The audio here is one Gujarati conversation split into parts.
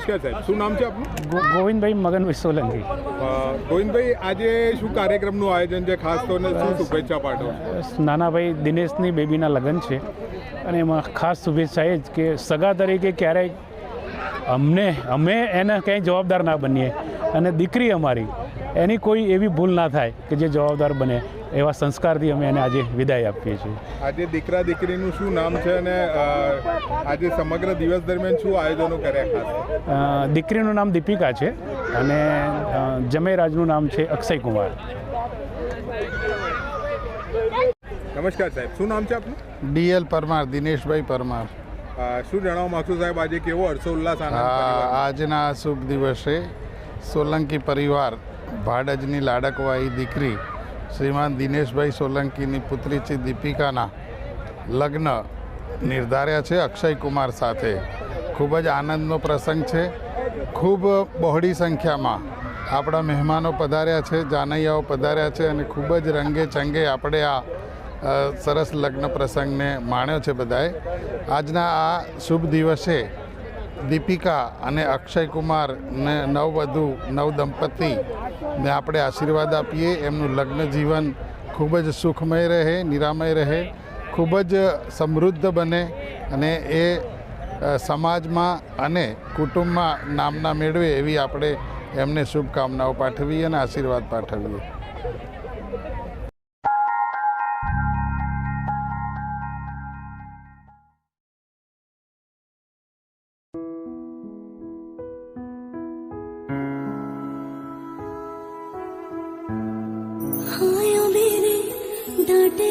નમસ્કાર સાહેબ. શું નામ છે આપનું? ગોવિંદભાઈ મગનભાઈ સોલંકી ગોવિંદભાઈ આજે શું કાર્યક્રમનું આયોજન છે? ખાસ તો શું શુભેચ્છા પાઠવો નાનાભાઈ દિનેશની બેબીના લગ્ન છે. અને એમાં ખાસ શુભેચ્છા એ જ કે સગા તરીકે ક્યારેય અમને અમે એને ક્યાંય જવાબદાર ના બનીએ. અને દીકરી અમારી. એની કોઈ એવી ભૂલ ના થાય કે જે જવાબદાર બને. એવા સંસ્કારથી અમે એને આજે વિદાય આપીએ છીએ. આજે દીકરા દીકરીનું શું નામ છે અને આજે સમગ્ર દિવસ દરમિયાન શું આયોજનો કર્યા ખાસ? દીકરીનું નામ દીપિકા છે અને જમેરાજનું નામ છે અક્ષય કુમાર નમસ્કાર સાહેબ શું નામ છે આપનું? ડીએલ પરમાર દિનેશભાઈ પરમાર. શું જણાવવા માગશો સાહેબ આજે કેવો હર્ષોલ્લાસ આનંદ આજના આ શુભ દિવસે સોલંકી પરિવાર ભાડજની લાડકવાઈ દીકરી શ્રીમાન દિનેશભાઈ સોલંકીની પુત્રી છે દીપિકાના લગ્ન નિર્ધાર્યા છે અક્ષય કુમાર સાથે. ખૂબ જ આનંદનો પ્રસંગ છે. ખૂબ બહોળી સંખ્યામાં આપણા મહેમાનો પધાર્યા છે, જાનૈયાઓ પધાર્યા છે અને ખૂબ જ રંગે ચંગે આપણે આ સરસ લગ્ન પ્રસંગને માણ્યો છે બધાએ. આજના આ શુભ દિવસે દીપિકા અને અક્ષય કુમાર ને નવવધુ નવ દંપતિને આપણે આશીર્વાદ આપીએ. એમનું લગ્ન જીવન ખૂબ જ સુખમય રહે, નિરામય રહે, ખૂબ જ સમૃદ્ધ બને અને એ સમાજમાં અને કુટુંબમાં નામના મેળવે એવી આપણે એમને શુભકામનાઓ પાઠવીએ અને આશીર્વાદ પાઠવીએ. হয় মেরে ডাটে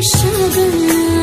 舍得你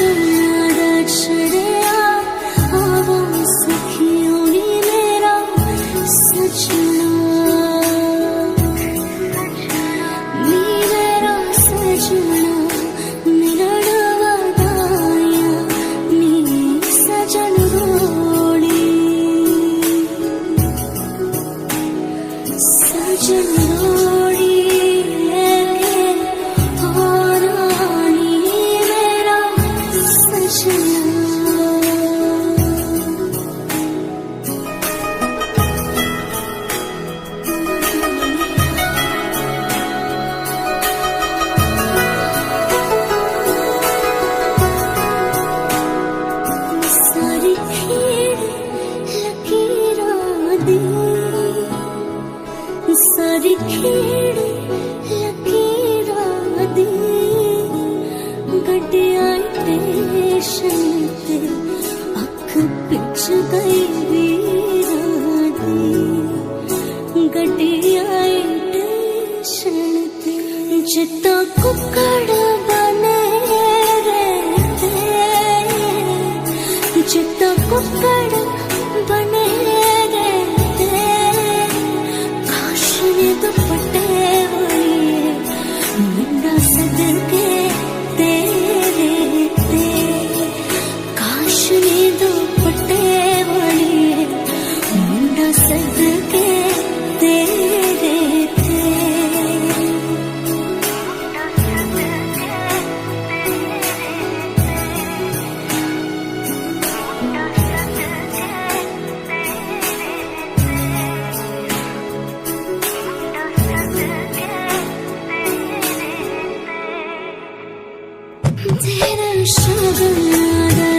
you. दे सारी खेड़े लकीरा दे गड्डिया टेशन ते अख पिछ गई वीरा दे गड्डिया टेशन ते जिता कुकड़ 舍不得